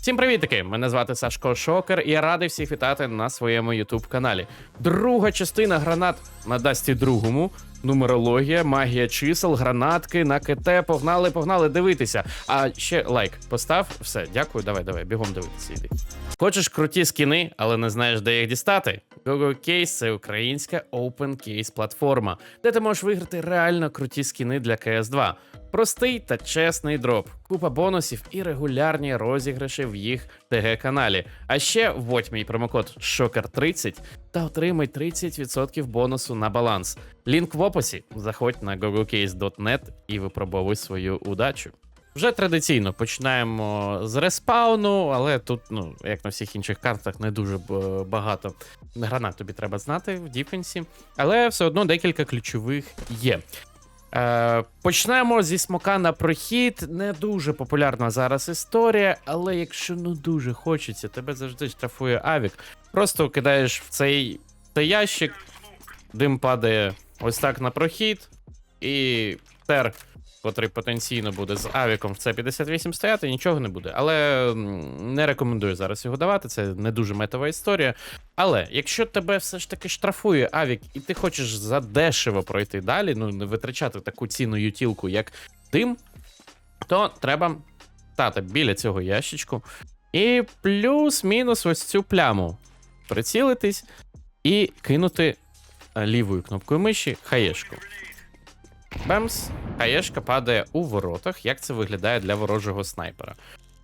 Всім привітики! Мене звати Сашко Шокер, і я радий всіх вітати на своєму ютуб каналі. Друга частина гранат на Дасті другому. Нумерологія, магія чисел, гранатки на КТ. Погнали, погнали дивитися. А ще лайк постав. Все, дякую. Давай, давай, бігом дивитися. Йди. Хочеш круті скіни, але не знаєш, де їх дістати? GoGo Case – це українська open case платформа, де ти можеш виграти реально круті скіни для CS 2. Простий та чесний дроп, купа бонусів і регулярні розіграші в їх ТГ-каналі. А ще вводь мій промокод SHOKER30 та отримай 30% бонусу на баланс. Лінк в описі. Заходь на gogocase.net і випробовуй свою удачу. Вже традиційно починаємо з респауну, але тут, ну, як на всіх інших картах, не дуже багато гранат тобі треба знати в діфенсі, але все одно декілька ключових є. Е, почнемо зі смока на прохід. Не дуже популярна зараз історія, але якщо ну дуже хочеться, тебе завжди штрафує авік. Просто кидаєш в цей, цей ящик, дим падає ось так на прохід, і тер, котрий потенційно буде з авіком в С58 стояти, нічого не буде. Але не рекомендую зараз його давати, це не дуже метова історія. Але якщо тебе все ж таки штрафує авік, і ти хочеш задешево пройти далі, ну не витрачати таку цінну ютілку, як дим, то треба стати біля цього ящичку і плюс-мінус ось цю пляму прицілитись і кинути е, лівою кнопкою миші хаєшку. Бемс, хаєшка падає у воротах. Як це виглядає для ворожого снайпера?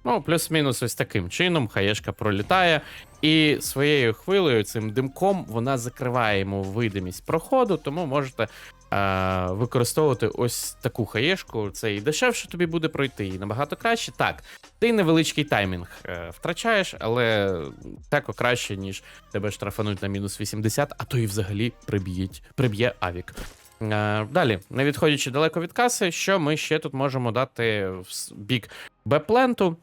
Ну, плюс-мінус ось таким чином хаєшка пролітає, і своєю хвилею, цим димком, вона закриває йому видимість проходу, тому можете е, використовувати ось таку хаєшку. Це і дешевше тобі буде пройти, і набагато краще. Так, ти невеличкий таймінг е, втрачаєш, але тако краще, ніж тебе штрафануть на мінус 80, а то і взагалі приб'є авік. Е, Далі, не відходячи далеко від каси, що ми ще тут можемо дати в бік Б-пленту.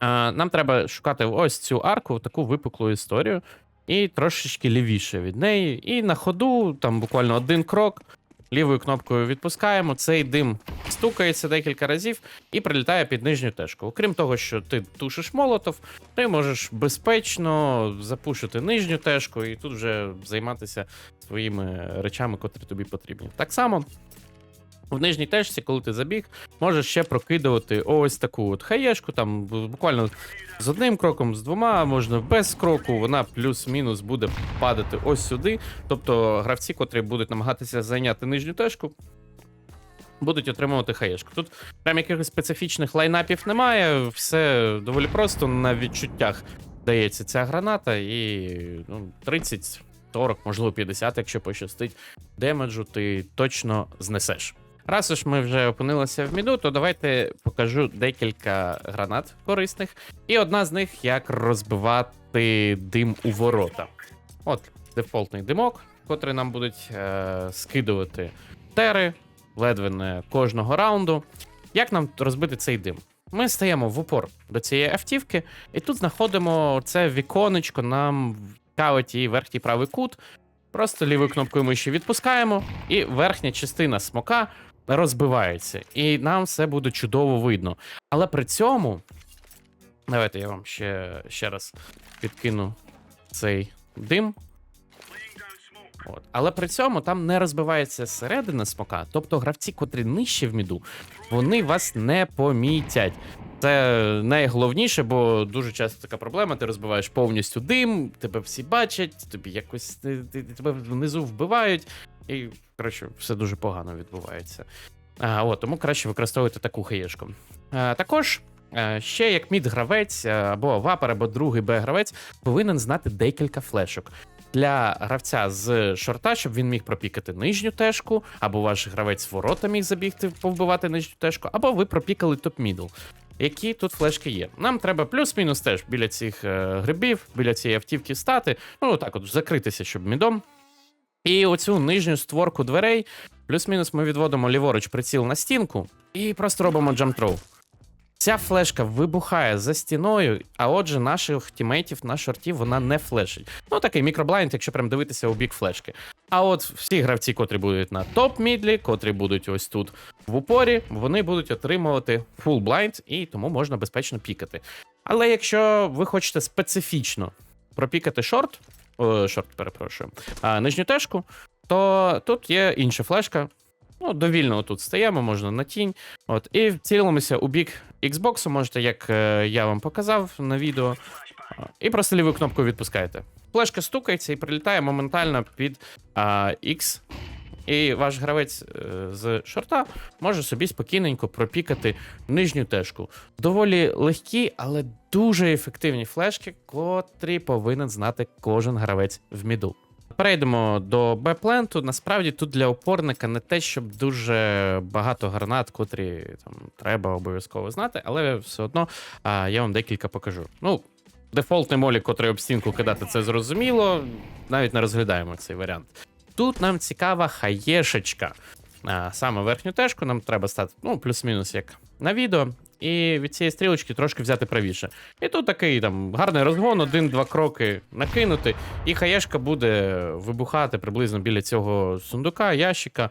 Е, Нам треба шукати ось цю арку, таку випуклу історію, і трошечки лівіше від неї. І на ходу, там буквально один крок, лівою кнопкою відпускаємо. Цей дим стукається декілька разів і прилітає під нижню тежку. Окрім того, що ти тушиш молотов, ти можеш безпечно запушити нижню тежку і тут вже займатися своїми речами, котрі тобі потрібні. Так само. В нижній тежці, коли ти забіг, можеш ще прокидувати ось таку от хаєшку, там буквально з одним кроком, з двома, можна без кроку, вона плюс-мінус буде падати ось сюди. Тобто гравці, котрі будуть намагатися зайняти нижню тежку, будуть отримувати хаєшку. Тут прям якихось специфічних лайнапів немає, все доволі просто на відчуттях дається ця граната, і ну, 30, 40, можливо, 50, якщо пощастить, демеджу ти точно знесеш. Раз уж ми вже опинилися в міду, то давайте покажу декілька гранат корисних. І одна з них як розбивати дим у ворота. От дефолтний димок, котрий нам будуть е- скидувати тери, ледве не кожного раунду. Як нам розбити цей дим? Ми стаємо в упор до цієї автівки, і тут знаходимо це віконечко, нам цікавить її верхній правий кут. Просто лівою кнопкою миші відпускаємо, і верхня частина смока розбивається. І нам все буде чудово видно. Але при цьому. Давайте я вам ще, ще раз підкину цей дим. От. Але при цьому там не розбивається середина смока, тобто гравці, котрі нижче в міду, вони вас не помітять. Це найголовніше, бо дуже часто така проблема: ти розбиваєш повністю дим, тебе всі бачать, тобі якось тебе внизу вбивають, і коротше, все дуже погано відбувається. А, от, тому краще використовувати таку хаєшку. А, також. Ще як мід-гравець або вапер, або другий Б-гравець повинен знати декілька флешок для гравця з шорта, щоб він міг пропікати нижню тежку, або ваш гравець ворота міг забігти, повбивати нижню тежку, або ви пропікали топ-мідл. Які тут флешки є? Нам треба плюс-мінус теж біля цих е, грибів, біля цієї автівки стати. Ну, так от закритися, щоб мідом. І оцю нижню створку дверей, плюс-мінус ми відводимо ліворуч приціл на стінку і просто робимо джамп-троу. Ця флешка вибухає за стіною, а отже, наших тімейтів на шорті вона не флешить. Ну такий мікроблайнд, якщо прям дивитися у бік флешки. А от всі гравці, котрі будуть на топ-мідлі, котрі будуть ось тут в упорі, вони будуть отримувати фул блайнд, і тому можна безпечно пікати. Але якщо ви хочете специфічно пропікати шорт, шорт, перепрошую, а, нижню тежку, то тут є інша флешка. Ну, довільно тут стаємо, можна на тінь. От, і цілимося у бік Xbox, можете, як е, я вам показав на відео, і просто лівою кнопкою відпускаєте. Флешка стукається і прилітає моментально під а, X. І ваш гравець е, з шорта може собі спокійненько пропікати нижню тежку. Доволі легкі, але дуже ефективні флешки, котрі повинен знати кожен гравець в міду. Перейдемо до Б-пленту. Насправді тут для опорника не те, щоб дуже багато гранат, котрі там треба обов'язково знати, але все одно а, я вам декілька покажу. Ну, дефолтний молік, котрий об стінку кидати, це зрозуміло. Навіть не розглядаємо цей варіант. Тут нам цікава хаєшечка. Саме верхню тежку нам треба стати, ну, плюс-мінус як на відео. І від цієї стрілочки трошки взяти правіше. І тут такий там гарний розгон, один-два кроки накинути, і хаєшка буде вибухати приблизно біля цього сундука, ящика,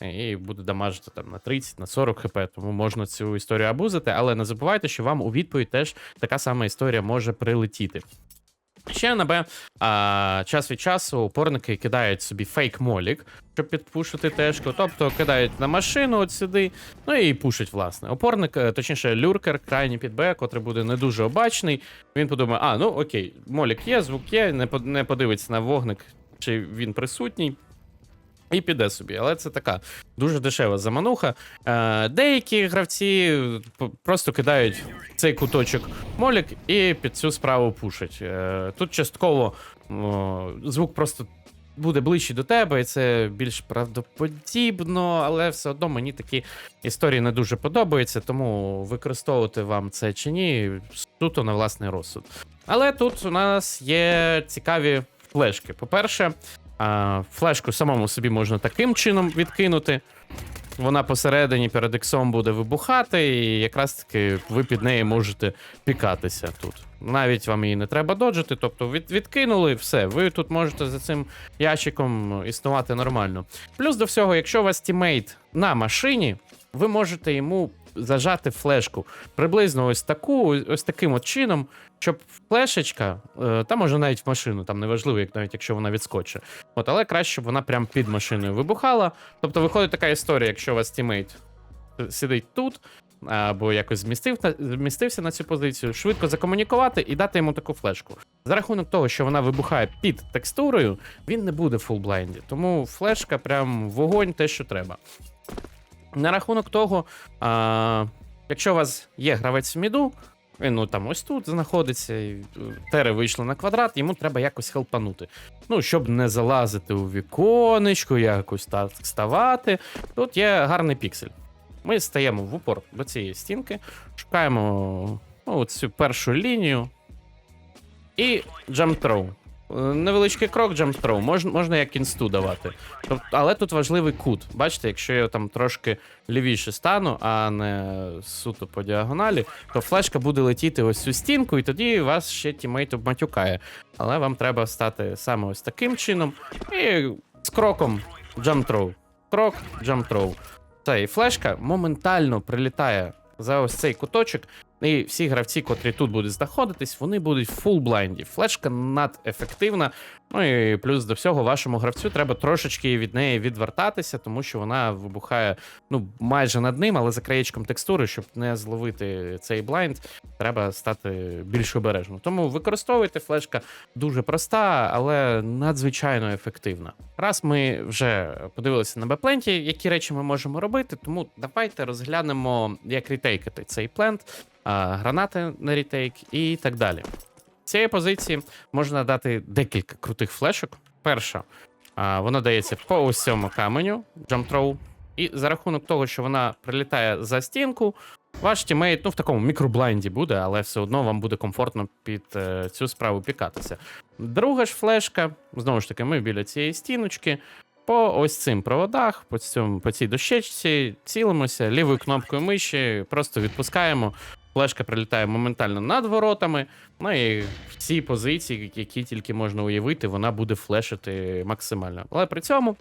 і буде дамажити там на 30, на 40 хп. Тому можна цю історію абузити, але не забувайте, що вам у відповідь теж така сама історія може прилетіти. Ще на Б а, час від часу опорники кидають собі фейк-молік, щоб підпушити тежку. Тобто кидають на машину от сюди, ну і пушать, власне. Опорник, е, точніше, люркер, крайній під Б, котрий буде не дуже обачний. Він подумає: а, ну окей, молік є, звук є, не подивиться на вогник, чи він присутній. І піде собі, але це така дуже дешева замануха. Е, деякі гравці просто кидають цей куточок молік і під цю справу пушать. Е, тут частково звук просто буде ближче до тебе, і це більш правдоподібно, але все одно мені такі історії не дуже подобаються, тому використовувати вам це чи ні, суто на власний розсуд. Але тут у нас є цікаві флешки. По-перше, а, флешку самому собі можна таким чином відкинути. Вона посередині перед іксом буде вибухати, і якраз таки ви під неї можете пікатися тут. Навіть вам її не треба доджити, тобто від, відкинули, все, ви тут можете за цим ящиком існувати нормально. Плюс до всього, якщо у вас тімейт на машині, ви можете йому зажати флешку приблизно ось таку, ось таким от чином, щоб флешечка, е, та може навіть в машину, там неважливо, як навіть якщо вона відскочить. От, але краще, щоб вона прям під машиною вибухала. Тобто виходить така історія, якщо у вас тімейт е, сидить тут, або якось змістив, змістився на цю позицію, швидко закомунікувати і дати йому таку флешку. За рахунок того, що вона вибухає під текстурою, він не буде в фулблайнді. Тому флешка прям вогонь, те, що треба. На рахунок того, а, якщо у вас є гравець в міду, він ну там ось тут знаходиться, і е, тере вийшло на квадрат, йому треба якось хелпанути. Ну, щоб не залазити у віконечко, якось так ставати. Тут є гарний піксель. Ми стаємо в упор до цієї стінки, шукаємо ну, цю першу лінію і. Е, Невеличкий крок jump throw, можна, як інсту давати. Тобто, але тут важливий кут. Бачите, якщо я там трошки лівіше стану, а не суто по діагоналі, то флешка буде летіти ось цю стінку, і тоді вас ще тімейт обматюкає. Але вам треба стати саме ось таким чином. І з кроком throw. Крок, throw. Та і флешка моментально прилітає за ось цей куточок. І всі гравці, котрі тут будуть знаходитись, вони будуть фул блайнді. Флешка надефективна. Ну і плюс до всього, вашому гравцю треба трошечки від неї відвертатися, тому що вона вибухає ну майже над ним, але за краєчком текстури, щоб не зловити цей блайнд, треба стати більш обережно. Тому використовуйте флешка дуже проста, але надзвичайно ефективна. Раз ми вже подивилися на бепленті, які речі ми можемо робити, тому давайте розглянемо, як ретейкати цей плент, гранати на ретейк і так далі. Цієї позиції можна дати декілька крутих флешок. Перша, вона дається по ось цьому каменю, throw. І за рахунок того, що вона прилітає за стінку, ваш тімейт ну, в такому мікроблайнді буде, але все одно вам буде комфортно під е, цю справу пікатися. Друга ж флешка, знову ж таки, ми біля цієї стіночки. По ось цим проводах, по, цьому, по цій дощечці, цілимося лівою кнопкою миші, просто відпускаємо. Флешка прилітає моментально над воротами. Ну і всі позиції, які тільки можна уявити, вона буде флешити максимально. Але при цьому,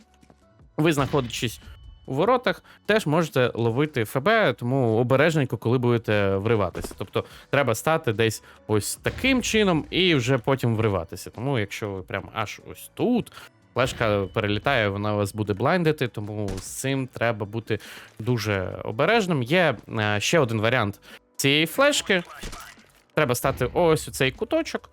ви знаходячись у воротах, теж можете ловити ФБ, тому обережненько, коли будете вриватися. Тобто треба стати десь ось таким чином і вже потім вриватися. Тому якщо ви прямо аж ось тут. Флешка перелітає, вона вас буде блайндити, тому з цим треба бути дуже обережним. Є е, ще один варіант цієї флешки. Треба стати ось у цей куточок,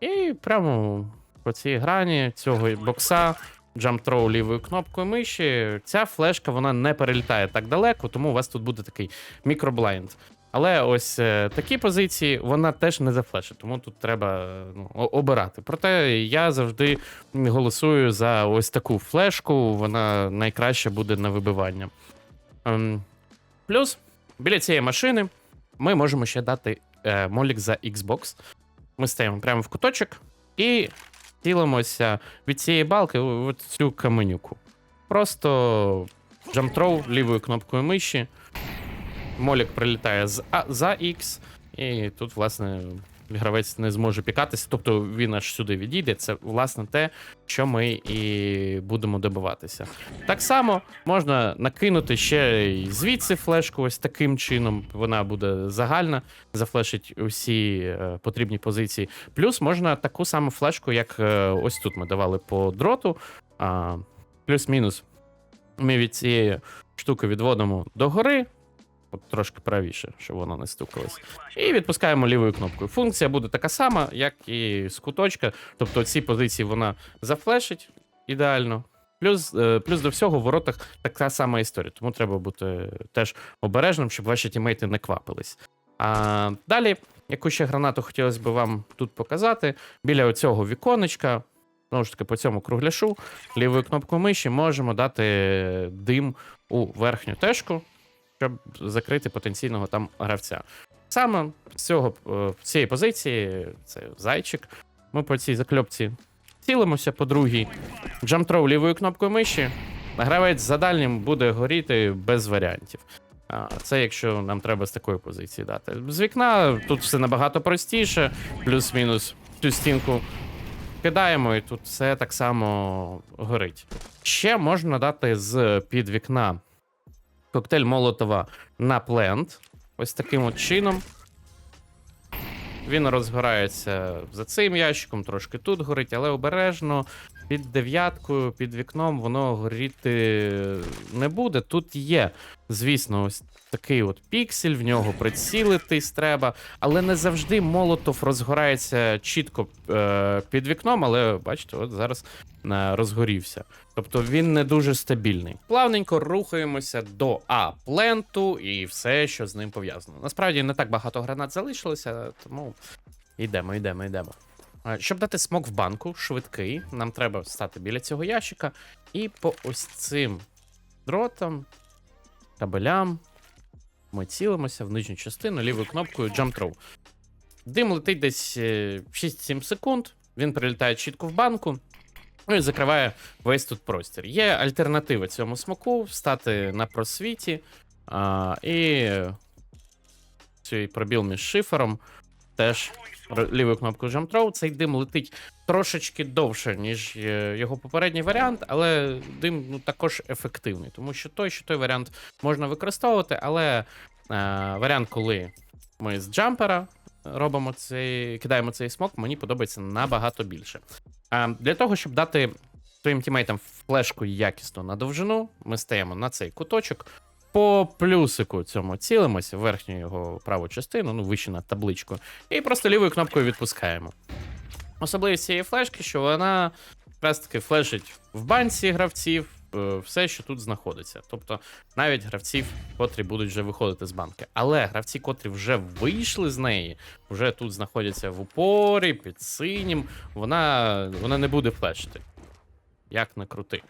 і прямо по цій грані цього бокса throw лівою кнопкою миші. Ця флешка вона не перелітає так далеко, тому у вас тут буде такий мікроблайнд. Але ось е, такі позиції вона теж не зафлешить, тому тут треба ну, обирати. Проте я завжди голосую за ось таку флешку, вона найкраще буде на вибивання. Ем, плюс біля цієї машини ми можемо ще дати е, молік за Xbox. Ми стаємо прямо в куточок і цілимося від цієї балки в цю каменюку. Просто джамтроу лівою кнопкою миші. Молік прилітає з за X, і тут, власне, гравець не зможе пікатися, тобто він аж сюди відійде. Це, власне, те, що ми і будемо добиватися. Так само можна накинути ще й звідси флешку, ось таким чином. Вона буде загальна, зафлешить усі е, потрібні позиції. Плюс можна таку саму флешку, як е, ось тут ми давали по дроту. Плюс-мінус. Ми від цієї штуки відводимо догори, трошки правіше, щоб воно не стукалось. І відпускаємо лівою кнопкою. Функція буде така сама, як і з куточка. Тобто ці позиції вона зафлешить ідеально. Плюс, е, плюс до всього в воротах така сама історія. Тому треба бути теж обережним, щоб ваші тімейти не квапились. А далі, яку ще гранату хотілося б вам тут показати, біля оцього віконечка, знову ж таки, по цьому кругляшу, лівою кнопкою миші можемо дати дим у верхню тежку, щоб закрити потенційного там гравця. Саме з цього е, з цієї позиції, це зайчик. Ми по цій закльопці цілимося по другій. Джамтроу лівою кнопкою миші. Гравець за дальнім буде горіти без варіантів. Це якщо нам треба з такої позиції дати. З вікна тут все набагато простіше, плюс-мінус цю стінку кидаємо, і тут все так само горить. Ще можна дати з під вікна коктейль Молотова на плент. Ось таким от чином. Він розгорається за цим ящиком, трошки тут горить, але обережно під дев'яткою, під вікном воно горіти не буде. Тут є, звісно, ось такий от піксель, в нього прицілитись треба, але не завжди молотов розгорається чітко е, під вікном, але бачите, от зараз е, розгорівся. Тобто він не дуже стабільний. Плавненько рухаємося до А-пленту і все, що з ним пов'язано. Насправді не так багато гранат залишилося, тому йдемо, йдемо, йдемо. А, Щоб дати смок в банку, швидкий, нам треба стати біля цього ящика і по ось цим дротам, кабелям ми цілимося в нижню частину лівою кнопкою Jump Throw. Дим летить десь е, 6-7 секунд, він прилітає чітко в банку. Ну і закриває весь тут простір. Є альтернатива цьому смоку встати на просвіті а, і цей пробіл між шифером. Теж лівою кнопкою Jump Throw. Цей дим летить трошечки довше, ніж е, його попередній варіант, але дим ну, також ефективний, тому що той, що той варіант можна використовувати, але е, варіант, коли ми з джампера робимо цей, кидаємо цей смок, мені подобається набагато більше. А, для того, щоб дати своїм тімейтам флешку якісно на довжину, ми стаємо на цей куточок. По плюсику цьому цілимося, верхню його праву частину, ну вище над табличкою, і просто лівою кнопкою відпускаємо. Особливість цієї флешки, що вона якраз таки флешить в банці гравців е, все, що тут знаходиться. Тобто навіть гравців, котрі будуть вже виходити з банки. Але гравці, котрі вже вийшли з неї, вже тут знаходяться в упорі, під синім, вона, вона не буде флешити. Як не крути.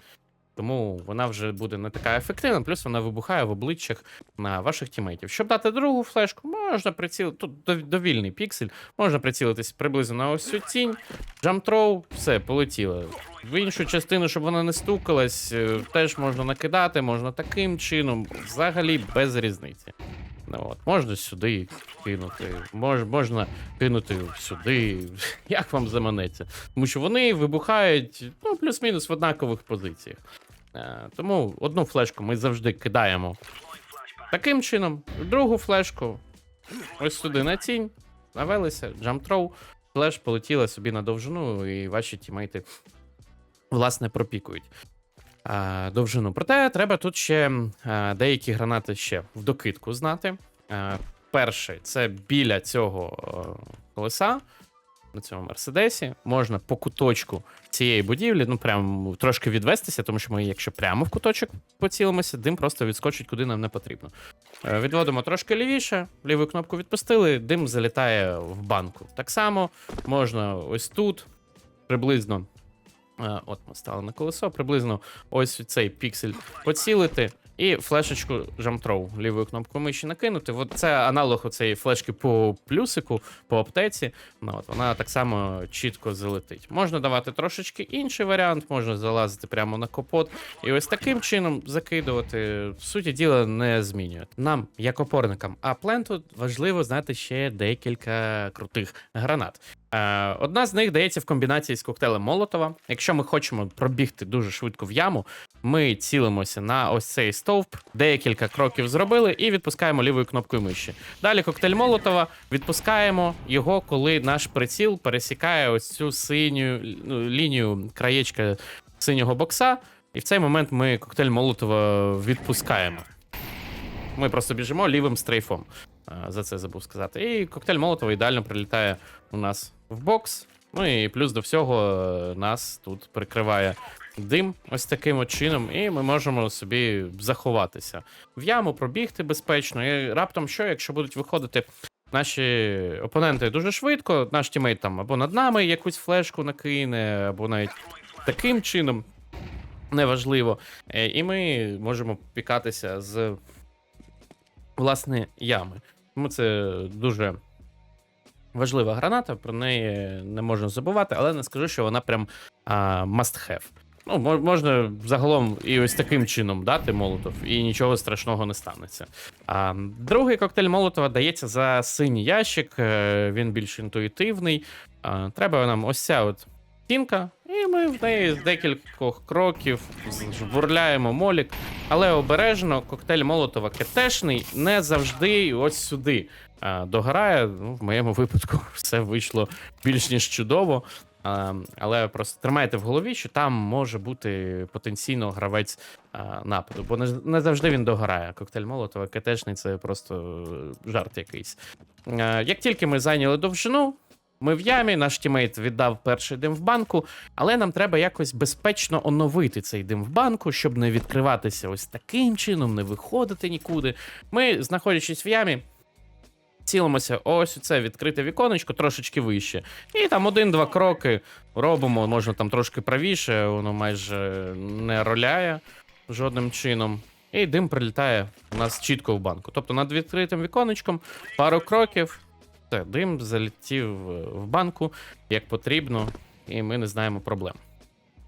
Тому вона вже буде не така ефективна, плюс вона вибухає в обличчях на ваших тімейтів. Щоб дати другу флешку, можна прицілити. Тут довільний піксель, можна прицілитись приблизно на ось цю тінь, джамтроу, все, полетіло. В іншу частину, щоб вона не стукалась, е, теж можна накидати, можна таким чином, взагалі без різниці. Ну, от, можна сюди кинути, мож, можна кинути сюди, як вам заманеться. Тому що вони вибухають ну, плюс-мінус в однакових позиціях. Е, тому одну флешку ми завжди кидаємо таким чином, другу флешку ось сюди на тінь, навелися, джамптроу, флеш полетіла собі на довжину, і ваші тімейти, власне, пропікують. е, Довжину. Проте треба тут ще е, деякі гранати ще в докидку знати. Е, Перший це біля цього е, колеса на цьому мерседесі. Можна по куточку цієї будівлі, ну прям трошки відвестися, тому що ми, якщо прямо в куточок поцілимося, дим просто відскочить, куди нам не потрібно. Е, Відводимо трошки лівіше, ліву кнопку відпустили, дим залітає в банку. Так само можна ось тут, приблизно. е, От ми стали на колесо, приблизно ось цей піксель поцілити. І флешечку жамтроу лівою кнопкою миші накинути. От це аналог цієї флешки по плюсику, по аптеці. Ну, от, вона так само чітко залетить. Можна давати трошечки інший варіант, можна залазити прямо на капот. І ось таким чином закидувати. В суті діла не змінює. Нам, як опорникам, а пленту важливо знати ще декілька крутих гранат. Е, одна з них дається в комбінації з коктейлем Молотова. Якщо ми хочемо пробігти дуже швидко в яму, ми цілимося на ось цей стовп, декілька кроків зробили і відпускаємо лівою кнопкою миші. Далі коктейль Молотова відпускаємо його, коли наш приціл пересікає ось цю синю ну, лінію краєчка синього бокса. І в цей момент ми коктейль Молотова відпускаємо. Ми просто біжимо лівим стрейфом. Е, За це забув сказати. І коктейль Молотова ідеально прилітає у нас в бокс. Ну і плюс до всього е, нас тут прикриває дим ось таким чином, і ми можемо собі заховатися в яму, пробігти безпечно. І раптом що, якщо будуть виходити наші опоненти дуже швидко, наш тімейт там або над нами якусь флешку накине, або навіть таким чином. Неважливо. Е, І ми можемо пікатися з власне ями. Тому це дуже важлива граната, про неї не можна забувати, але не скажу, що вона прям а, must have. Ну, можна загалом і ось таким чином дати молотов, і нічого страшного не станеться. А, другий коктейль Молотова дається за синій ящик, е, він більш інтуїтивний. А, треба нам ось ця от стінка, і ми в неї з декількох кроків жбурляємо молік. Але обережно коктейль Молотова кетешний не завжди ось сюди а, догорає. Ну, в моєму випадку все вийшло більш ніж чудово. А, але просто тримайте в голові, що там може бути потенційно гравець а, нападу, бо не, не завжди він догорає. Коктейль Молотова, кетешний це просто е, жарт якийсь. А, як тільки ми зайняли довжину, ми в ямі, наш тімейт віддав перший дим в банку, але нам треба якось безпечно оновити цей дим в банку, щоб не відкриватися ось таким чином, не виходити нікуди. Ми, знаходячись в ямі, цілимося ось у це відкрите віконечко, трошечки вище. І там один-два кроки робимо, можна там трошки правіше, воно майже не роляє жодним чином. І дим прилітає у нас чітко в банку. Тобто над відкритим віконечком пару кроків, все, дим залетів е, в банку як потрібно, і ми не знаємо проблем.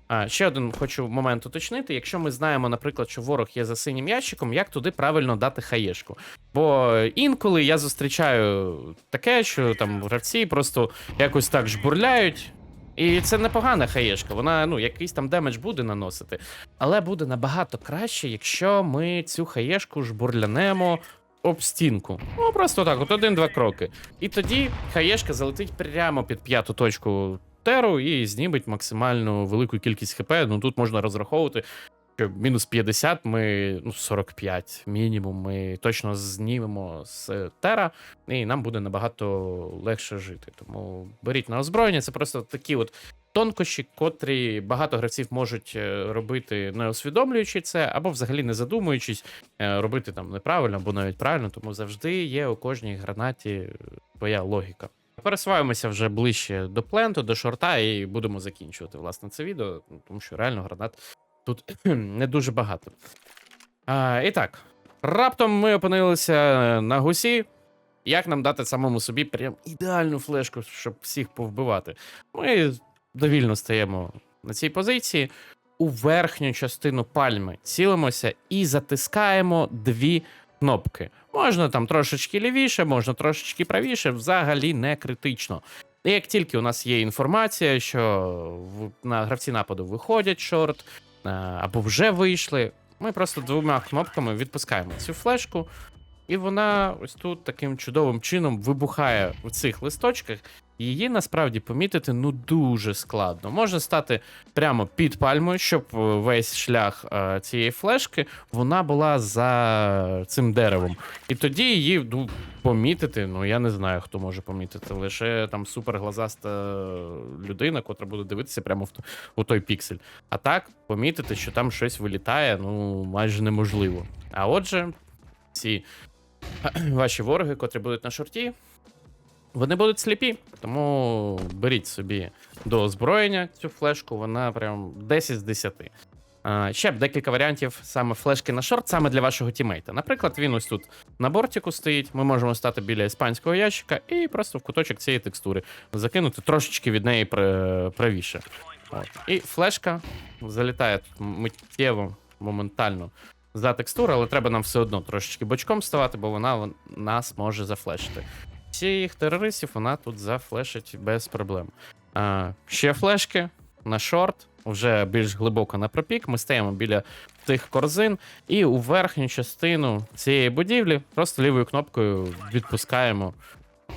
А, ще один хочу момент уточнити. Якщо ми знаємо, наприклад, що ворог є за синім ящиком, як туди правильно дати хаєшку? Бо інколи я зустрічаю таке, що там гравці просто якось так жбурляють. І це непогана хаєшка, вона ну якийсь там демедж буде наносити. Але буде набагато краще, якщо ми цю хаєшку жбурлянемо об стінку. Ну просто так, от один-два кроки. І тоді хаєшка залетить прямо під п'яту точку теру і зніметь максимальну велику кількість хп. Ну тут можна розраховувати. що Мінус 50, ми ну 45 мінімум. Ми точно знімемо з тера, і нам буде набагато легше жити. Тому беріть на озброєння. Це просто такі от тонкощі, котрі багато гравців можуть е, робити, не усвідомлюючи це, або взагалі не задумуючись, е, робити там неправильно або навіть правильно. Тому завжди є у кожній гранаті своя логіка. Пересуваємося вже ближче до пленту, до шорта, і будемо закінчувати власне це відео, тому що реально гранат тут не дуже багато. А, і так, раптом ми опинилися на гусі. Як нам дати самому собі прям ідеальну флешку, щоб всіх повбивати? Ми довільно стаємо на цій позиції. У верхню частину пальми цілимося і затискаємо дві кнопки. Можна там трошечки лівіше, можна трошечки правіше, взагалі не критично. І як тільки у нас є інформація, що в- на гравці нападу виходять шорт, е, або вже вийшли. Ми просто двома кнопками відпускаємо цю флешку, і вона ось тут таким чудовим чином вибухає у цих листочках. Її насправді помітити ну дуже складно. Можна стати прямо під пальмою, щоб е, весь шлях е, цієї флешки вона була за цим деревом. І тоді її ну, помітити. Ну я не знаю, хто може помітити. Лише там суперглазаста людина, котра буде дивитися прямо в у той піксель. А так, помітити, що там щось вилітає, ну майже неможливо. А отже, ці ваші вороги, котрі будуть на шорті, вони будуть сліпі. Тому беріть собі до озброєння цю флешку, вона прям 10 з 10. А, ще б декілька варіантів саме флешки на шорт, саме для вашого тімейта. Наприклад, він ось тут на бортику стоїть. Ми можемо стати біля іспанського ящика і просто в куточок цієї текстури закинути трошечки від неї правіше. От. І флешка залітає тут миттєво, моментально за текстуру, але треба нам все одно трошечки бочком ставати, бо вона нас може зафлешити. Всіх терористів вона тут зафлешить без проблем. А, ще флешки на шорт, вже більш глибоко на пропік. Ми стаємо біля тих корзин, і у верхню частину цієї будівлі просто лівою кнопкою відпускаємо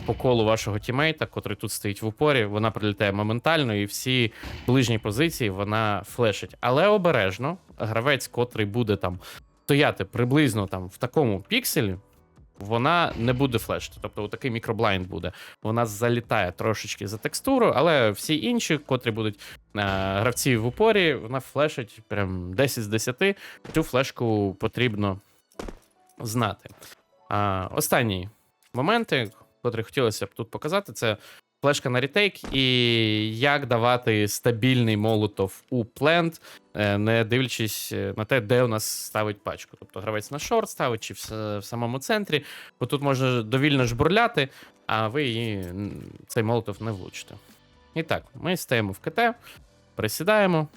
по колу вашого тімейта, котрий тут стоїть в упорі. Вона прилітає моментально, і всі ближні позиції вона флешить. Але обережно, гравець, котрий буде там стояти приблизно там в такому пікселі. Вона не буде флешити, тобто такий мікроблайнд буде. Вона залітає трошечки за текстуру, але всі інші, котрі будуть е, гравці в упорі, вона флешить прям 10 з 10. Цю флешку потрібно знати. Е, останні моменти, котрі хотілося б тут показати, це флешка на ретейк і як давати стабільний молотов у плент, е, не дивлячись е, на те, де у нас ставить пачку. Тобто гравець на шорт ставить чи в, самому центрі, бо тут можна довільно жбурляти, а ви її цей молотов не влучите. І так, ми стаємо в КТ, присідаємо.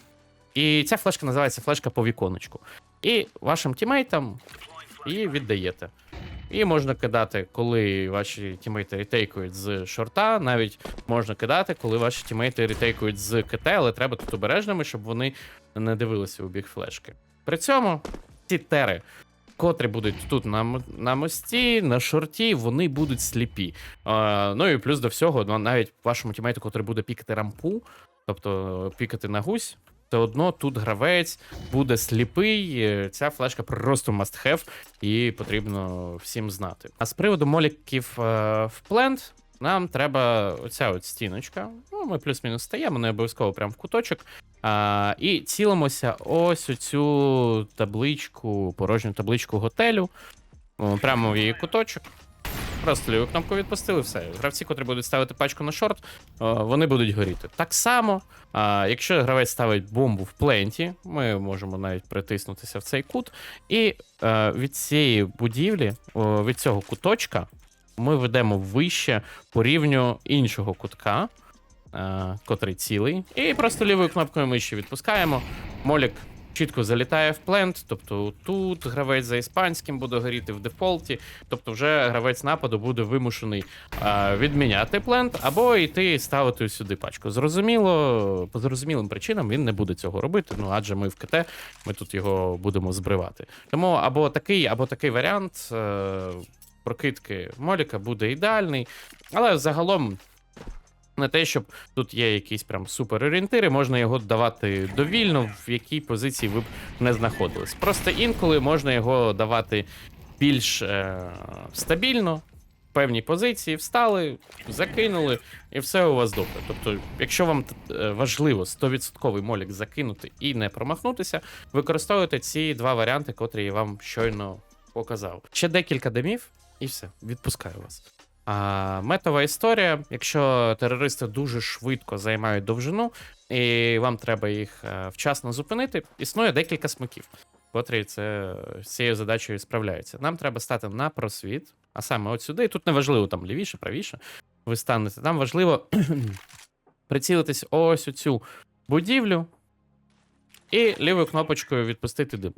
І ця флешка називається флешка по віконечку. І вашим тімейтам її віддаєте. І можна кидати, коли ваші тімейти ретейкують з шорта. Навіть можна кидати, коли ваші тімейти ретейкують з КТ, але треба тут обережними, щоб вони не дивилися у бік флешки. При цьому ці тери, котрі будуть тут на, на мості, на шорті, вони будуть сліпі. А, ну і плюс до всього, навіть вашому тімейту, котрий буде пікати рампу, тобто пікати на гусь. Все одно тут гравець буде сліпий. е, Ця флешка просто must have, і потрібно всім знати. А з приводу моліків е, в плент, нам треба оця от стіночка. Ну, ми плюс-мінус стаємо, не обов'язково прямо в куточок. А, і цілимося ось у цю табличку, порожню табличку готелю. Прямо в її куточок. Просто ліву кнопку відпустили, все. Гравці, котрі будуть ставити пачку на шорт, вони будуть горіти. Так само, якщо гравець ставить бомбу в пленті, ми можемо навіть притиснутися в цей кут. І е, від цієї будівлі, від цього куточка, ми ведемо вище по рівню іншого кутка, е, котрий цілий. І просто лівою кнопкою миші відпускаємо. Молік чітко залітає в плент, тобто тут гравець за іспанським буде горіти в дефолті. Тобто, вже гравець нападу буде вимушений е, відміняти плент або йти ставити сюди пачку. Зрозуміло, по зрозумілим причинам він не буде цього робити. Ну адже ми в КТ, ми тут його будемо збривати. Тому або такий, або такий варіант е, прокидки Моліка буде ідеальний, але загалом. Не те, щоб тут є якісь прям супер орієнтири, можна його давати довільно, в якій позиції ви б не знаходились. Просто інколи можна його давати більш е, стабільно, в певній позиції, встали, закинули, і все у вас добре. Тобто, якщо вам е, важливо 100% молік закинути і не промахнутися, використовуйте ці два варіанти, котрі я вам щойно показав. Ще декілька домів, і все, відпускаю вас. А, метова історія, якщо терористи дуже швидко займають довжину, і вам треба їх е, вчасно зупинити, існує декілька смаків, котрі це з цією задачею справляються. Нам треба стати на просвіт, а саме от сюди. І тут неважливо там лівіше, правіше. Ви станете. Нам важливо прицілитись ось у цю будівлю і лівою кнопочкою відпустити дим.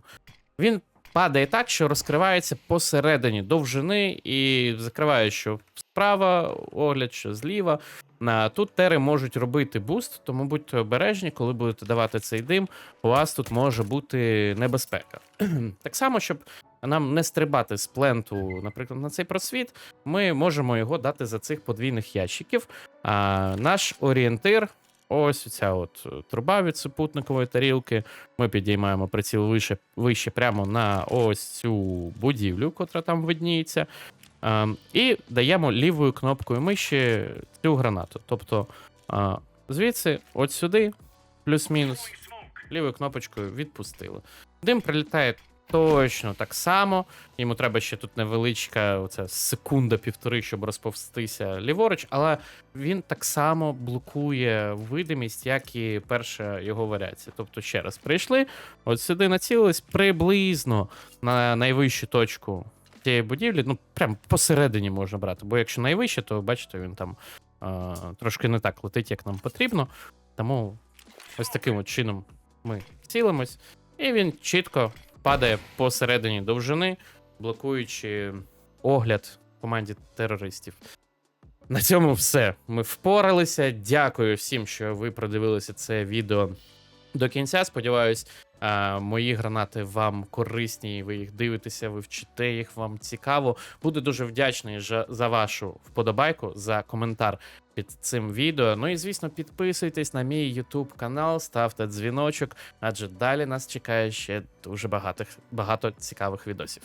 Він падає так, що розкривається посередині довжини і закриває, що справа огляд, що зліва. Тут тери можуть робити буст, тому будьте обережні, коли будете давати цей дим, у вас тут може бути небезпека. так само, щоб нам не стрибати з пленту, наприклад, на цей просвіт, ми можемо його дати за цих подвійних ящиків. А наш орієнтир. Ось ця от е, труба від супутникової тарілки. Ми підіймаємо приціл вище, вище прямо на ось цю будівлю, котра там видніється. А, і даємо лівою кнопкою миші цю гранату. Тобто а, звідси, от сюди, плюс-мінус, лівою кнопочкою відпустили. Дим прилітає точно так само. Йому треба ще тут невеличка оця секунда-півтори, щоб розповстися ліворуч, але він так само блокує видимість, як і перша його варіація. Тобто, ще раз прийшли, от сюди націлились приблизно на найвищу точку цієї будівлі. Ну, прям посередині можна брати. Бо якщо найвище, то бачите, він там а, трошки не так летить, як нам потрібно. Тому ось таким от чином ми цілимось, і він чітко падає посередині довжини, блокуючи огляд команді терористів. На цьому все. Ми впоралися. Дякую всім, що ви продивилися це відео до кінця. Сподіваюсь, мої гранати вам корисні, ви їх дивитеся, ви вчите їх, вам цікаво. Буду дуже вдячний за вашу вподобайку, за коментар під цим відео. Ну і звісно, підписуйтесь на мій YouTube канал, ставте дзвіночок, адже далі нас чекає ще дуже багато, багато цікавих відосів.